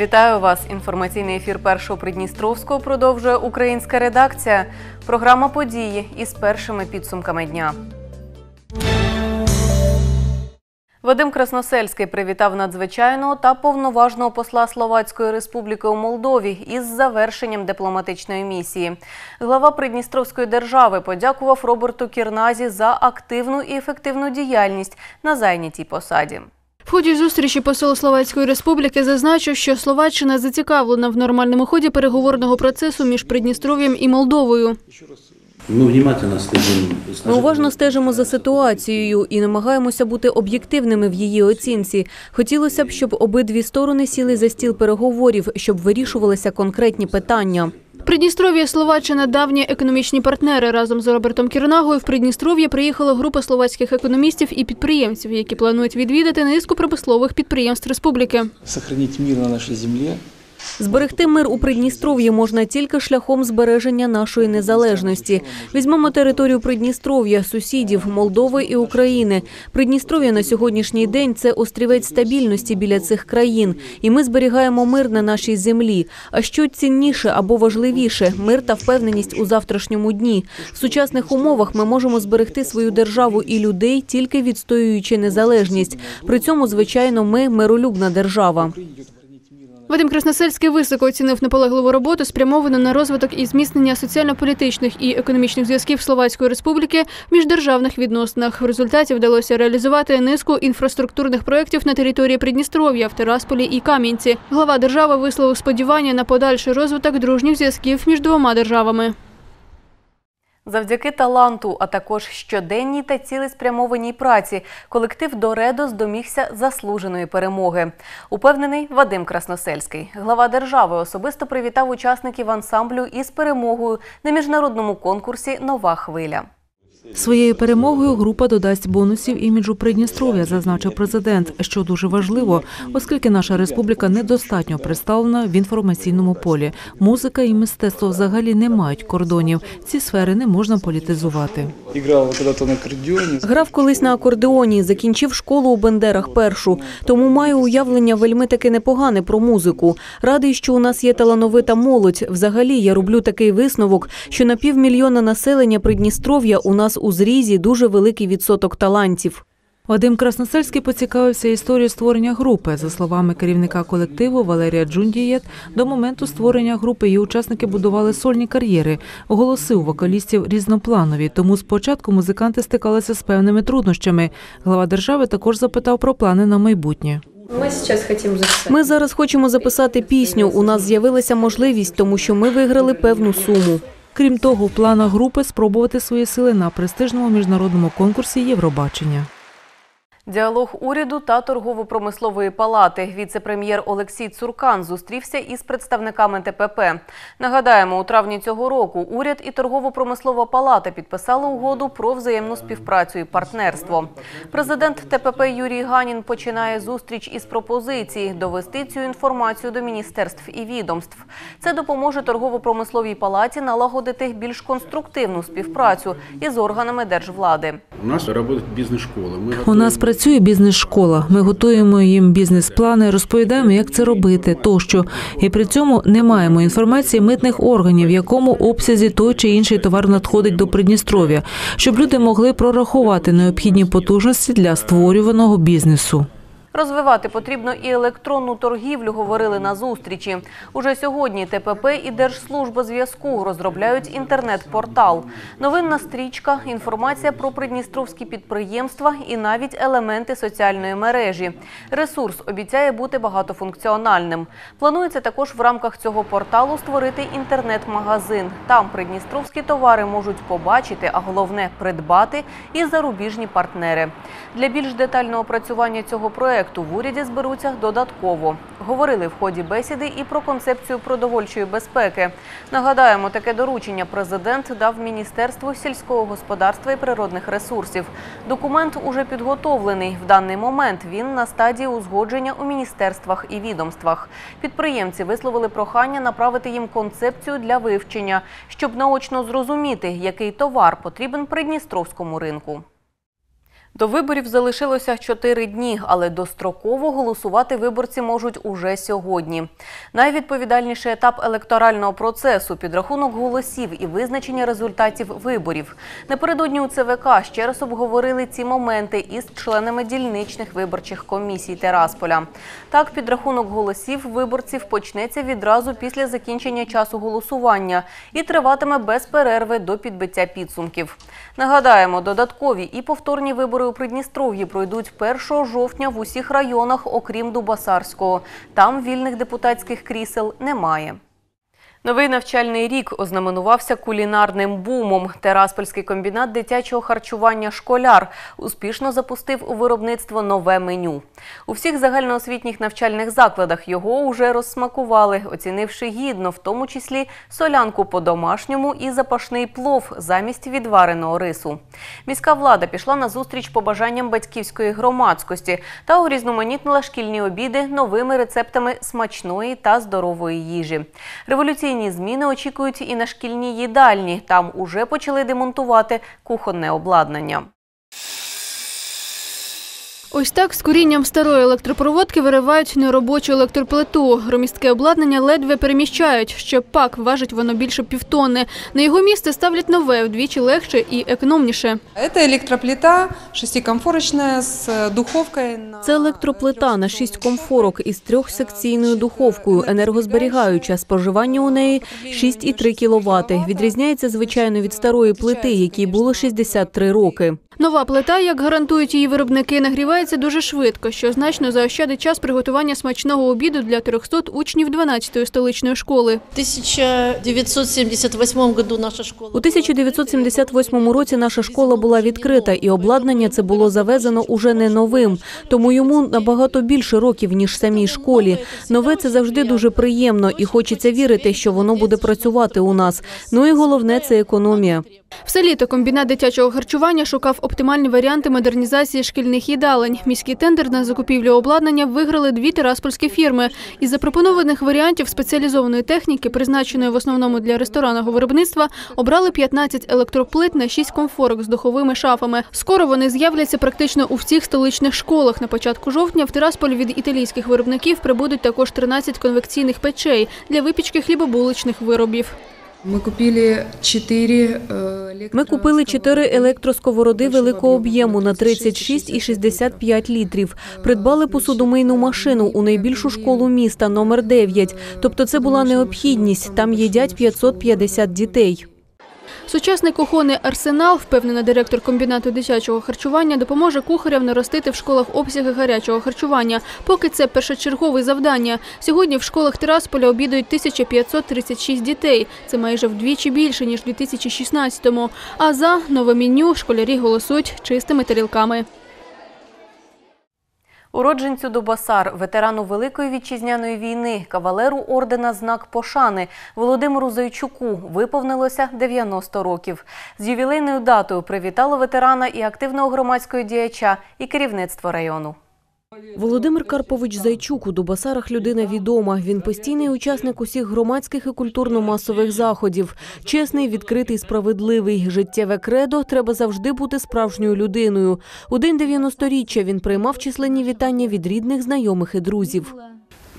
Вітаю вас. Інформаційний ефір першого Придністровського продовжує українська редакція. Програма події із першими підсумками дня. Вадим Красносельський привітав надзвичайного та повноважного посла Словацької республіки у Молдові із завершенням дипломатичної місії. Глава Придністровської держави подякував Роберту Кірназі за активну і ефективну діяльність на зайнятій посаді. В ході зустрічі посол Словацької республіки зазначив, що Словаччина зацікавлена в нормальному ході переговорного процесу між Придністров'ям і Молдовою. Ми. Уважно стежимо за ситуацією і намагаємося бути об'єктивними в її оцінці. Хотілося б, щоб обидві сторони сіли за стіл переговорів, щоб вирішувалися конкретні питання. Придністров'я Словаччина давні економічні партнери. Разом з Робертом Кірнагою в Придністров'я приїхала група словацьких економістів і підприємців, які планують відвідати низку промислових підприємств республіки. сохранить мир на нашій земле. Зберегти мир у Придністров'ї можна тільки шляхом збереження нашої незалежності. Візьмемо територію Придністров'я, сусідів Молдови і України. Придністров'я на сьогоднішній день це острівець стабільності біля цих країн, і ми зберігаємо мир на нашій землі. А що цінніше або важливіше мир та впевненість у завтрашньому дні. В сучасних умовах ми можемо зберегти свою державу і людей тільки відстоюючи незалежність. При цьому, звичайно, ми миролюбна держава. Вадим Красносельський високо оцінив наполегливу роботу, спрямовану на розвиток і зміцнення соціально-політичних і економічних зв'язків Словацької республіки в міждержавних відносинах. В результаті вдалося реалізувати низку інфраструктурних проєктів на території Придністров'я в Терасполі і Кам'янці. Глава держави висловив сподівання на подальший розвиток дружніх зв'язків між двома державами. Завдяки таланту, а також щоденній та цілеспрямованій праці, колектив Доредос домігся заслуженої перемоги. Упевнений Вадим Красносельський. Глава держави особисто привітав учасників ансамблю із перемогою на міжнародному конкурсі Нова хвиля. Своєю перемогою група додасть бонусів іміджу Придністров'я, зазначив президент, що дуже важливо, оскільки наша республіка недостатньо представлена в інформаційному полі. Музика і мистецтво взагалі не мають кордонів. Ці сфери не можна політизувати. Играл когда-то на аккордеоне. Грав колись на акордеоні, закінчив школу у Бендерах першу, тому маю уявлення вельми таки непогане про музику. Радий, що у нас є талановита молодь. Взагалі, я роблю такий висновок, що на півмільйона населення Придністров'я у нас у зрізі дуже великий відсоток талантів. Вадим Красносельський поцікавився історією створення групи. За словами керівника колективу Валерія Джундієт, до моменту створення групи її учасники будували сольні кар'єри. Голоси у вокалістів різнопланові, тому спочатку музиканти стикалися з певними труднощами. Глава держави також запитав про плани на майбутнє. Мы сейчас хотим записать. Ми зараз хочемо записати пісню. У нас з'явилася можливість, тому що ми виграли певну суму. Крім того, в планах групи спробувати свої сили на престижному міжнародному конкурсі Євробачення. Діалог уряду та торгово-промислової палати. Віце-прем'єр Олексій Цуркан зустрівся із представниками ТПП. Нагадаємо, у травні цього року уряд і торгово-промислова палата підписали угоду про взаємну співпрацю і партнерство. Президент ТПП Юрій Ганін починає зустріч із пропозиції довести цю інформацію до міністерств і відомств. Це допоможе торгово-промисловій палаті налагодити більш конструктивну співпрацю із органами держвлади. У нас працює бізнес-школи. Ми У нас працює бізнес-школа. Ми готуємо їм бізнес-плани, розповідаємо, як це робити, тощо. І при цьому не маємо інформації митних органів, в якому обсязі той чи інший товар надходить до Придністров'я, щоб люди могли прорахувати необхідні потужності для створюваного бізнесу. Розвивати потрібно і електронну торгівлю, говорили на зустрічі. Уже сьогодні ТПП і Держслужба зв'язку розробляють інтернет-портал. Новинна стрічка, інформація про придністровські підприємства і навіть елементи соціальної мережі. Ресурс обіцяє бути багатофункціональним. Планується також в рамках цього порталу створити інтернет-магазин. Там придністровські товари можуть побачити, а головне придбати і зарубіжні партнери. Для більш детального опрацювання цього проекту в уряді зберуться додатково. Говорили в ході бесіди і про концепцію продовольчої безпеки. Нагадаємо, таке доручення президент дав Міністерству сільського господарства і природних ресурсів. Документ уже підготовлений. В даний момент він на стадії узгодження у міністерствах і відомствах. Підприємці висловили прохання направити їм концепцію для вивчення, щоб наочно зрозуміти, який товар потрібен придністровському ринку. До виборів залишилося чотири дні, але достроково голосувати виборці можуть уже сьогодні. Найвідповідальніший етап електорального процесу підрахунок голосів і визначення результатів виборів. Напередодні у ЦВК ще раз обговорили ці моменти із членами дільничних виборчих комісій Терасполя. Так, підрахунок голосів виборців почнеться відразу після закінчення часу голосування і триватиме без перерви до підбиття підсумків. Нагадаємо, додаткові і повторні вибори у Придністров'ї пройдуть 1 жовтня в усіх районах, окрім Дубасарського. Там вільних депутатських крісел немає. Новий навчальний рік ознаменувався кулінарним бумом. Тераспольський комбінат дитячого харчування «Школяр» успішно запустив у виробництво нове меню. У всіх загальноосвітніх навчальних закладах його уже розсмакували, оцінивши гідно, в тому числі солянку по-домашньому і запашний плов замість відвареного рису. Міська влада пішла на зустріч побажанням батьківської громадськості та урізноманітнила шкільні обіди новими рецептами смачної та здорової їжі. Революційні зміни очікують і на шкільній їдальні. Там уже почали демонтувати кухонне обладнання. Ось так з корінням старої електропроводки виривають неробочу електроплиту. Громістке обладнання ледве переміщають. Ще пак важить воно більше півтонни. На його місце ставлять нове, вдвічі легше і економніше. Это электроплита шестикомфорочная с духовкой. на- Це електроплита на 6 комфорок із трьохсекційною духовкою, енергозберігаюча. Споживання у неї 6,3 кВт. Відрізняється, звичайно, від старої плити, якій було 63 роки. Нова плита, як гарантують її виробники, нагрівається дуже швидко, що значно заощадить час приготування смачного обіду для 300 учнів 12-ї столичної школи. В 1978 году наша школа. У 1978 році наша школа була відкрита, і обладнання це було завезено уже не новим, тому йому набагато більше років ніж самій школі. Нове це завжди дуже приємно, і хочеться вірити, що воно буде працювати у нас. Ну і головне це економія. Все літо комбінат дитячого харчування шукав оптимальні варіанти модернізації шкільних їдалень. Міський тендер на закупівлю обладнання виграли дві тираспольські фірми. Із запропонованих варіантів спеціалізованої техніки, призначеної в основному для ресторанного виробництва, обрали 15 електроплит на 6 комфорок з духовими шафами. Скоро вони з'являться практично у всіх столичних школах. На початку жовтня в Тирасполь від італійських виробників прибудуть також 13 конвекційних печей для випічки хлібобуличних виробів. Мы купили четыре э, Ми купили чотири електросковороди великого об'єму на 36 і 65 літрів. Придбали посудомийну машину у найбільшу школу міста номер 9. Тобто це була необхідність. Там їдять 550 дітей. Сучасний кухонний арсенал, впевнена директор комбінату дитячого харчування, допоможе кухарям наростити в школах обсяги гарячого харчування. Поки це першочергове завдання. Сьогодні в школах Тирасполя обідають 1536 дітей. Це майже вдвічі більше ніж у 2016-му. А за нове меню школярі голосують чистими тарілками. Уродженцю Дубасар, ветерану Великої вітчизняної війни, кавалеру ордена Знак Пошани Володимиру Зайчуку виповнилося 90 років. З ювілейною датою привітало ветерана і активного громадського діяча, і керівництво району. Володимир Карпович Зайчук у Дубасарах людина відома. Він постійний учасник усіх громадських і культурно-масових заходів. Чесний, відкритий, справедливий. Життєве кредо треба завжди бути справжньою людиною. У день 90-річчя він приймав численні вітання від рідних, знайомих і друзів.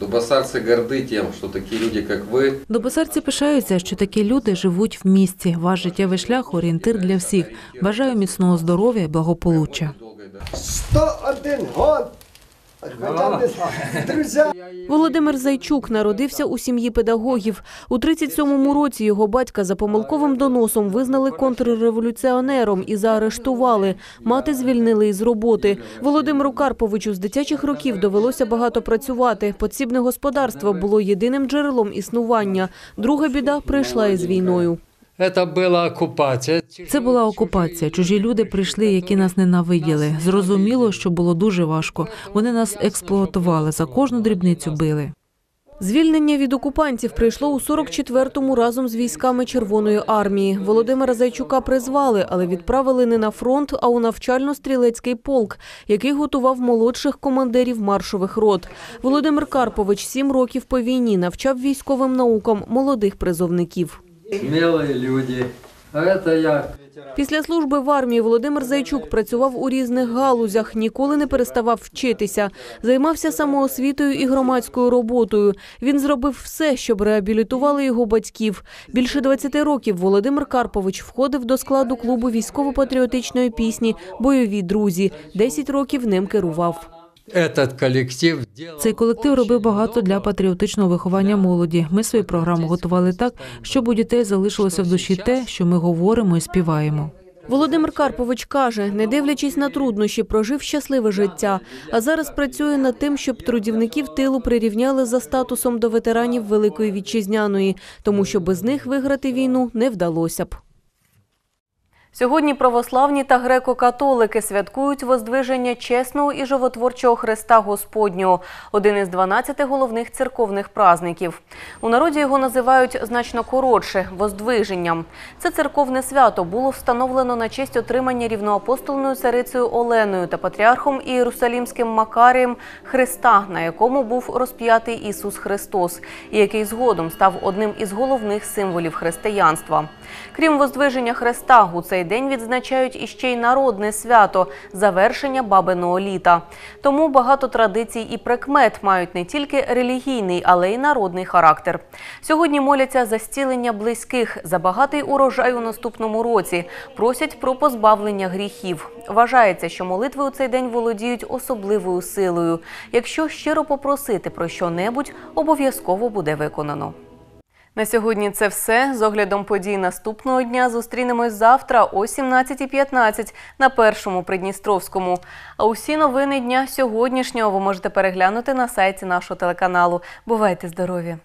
Дубасарцы горды тем, что такие люди, как вы, Добосарці пишаються, що такі люди живуть в місті. Ваш життєвий шлях орієнтир для всіх. Бажаю міцного здоров'я і благополуччя. 101 год! Володимир Зайчук народився у сім'ї педагогів. У 37-му році його батька за помилковим доносом визнали контрреволюціонером і заарештували. Мати звільнили із роботи. Володимиру Карповичу з дитячих років довелося багато працювати. Подсібне господарство було єдиним джерелом існування. Друга біда прийшла із війною. Це була окупація. Це була окупація. Чужі люди прийшли, які нас ненавиділи. Зрозуміло, що було дуже важко. Вони нас експлуатували, за кожну дрібницю били. Звільнення від окупантів прийшло у 44-му разом з військами Червоної армії. Володимира Зайчука призвали, але відправили не на фронт, а у навчально-стрілецький полк, який готував молодших командирів маршових рот. Володимир Карпович сім років по війні навчав військовим наукам молодих призовників. Смілі люди, А як? Після служби в армії Володимир Зайчук працював у різних галузях, ніколи не переставав вчитися, займався самоосвітою і громадською роботою. Він зробив все, щоб реабілітували його батьків. Більше 20 років Володимир Карпович входив до складу клубу військово-патріотичної пісні Бойові друзі. 10 років ним керував. Цей колектив робив багато для патріотичного виховання молоді. Ми свою програму готували так, щоб у дітей залишилося в душі те, що ми говоримо і співаємо. Володимир Карпович каже, не дивлячись на труднощі, прожив щасливе життя, а зараз працює над тим, щоб трудівників тилу прирівняли за статусом до ветеранів Великої Вітчизняної, тому що без них виграти війну не вдалося б. Сьогодні православні та греко-католики святкують воздвиження чесного і животворчого Христа Господнього, один із 12 головних церковних празників. У народі його називають значно коротше воздвиженням. Це церковне свято було встановлено на честь отримання рівноапостольною царицею Оленою та патріархом Ієрусалімським Макарієм Христа, на якому був розп'ятий Ісус Христос, і який згодом став одним із головних символів християнства. Крім воздвиження Христа, у цей день відзначають іще й народне свято завершення бабиного літа. Тому багато традицій і прикмет мають не тільки релігійний, але й народний характер. Сьогодні моляться за зцілення близьких, за багатий урожай у наступному році, просять про позбавлення гріхів. Вважається, що молитви у цей день володіють особливою силою. Якщо щиро попросити про що-небудь, обов'язково буде виконано. На сьогодні це все. З оглядом подій наступного дня зустрінемось завтра о 17.15 на першому Придністровському. А усі новини дня сьогоднішнього ви можете переглянути на сайті нашого телеканалу. Бувайте здорові!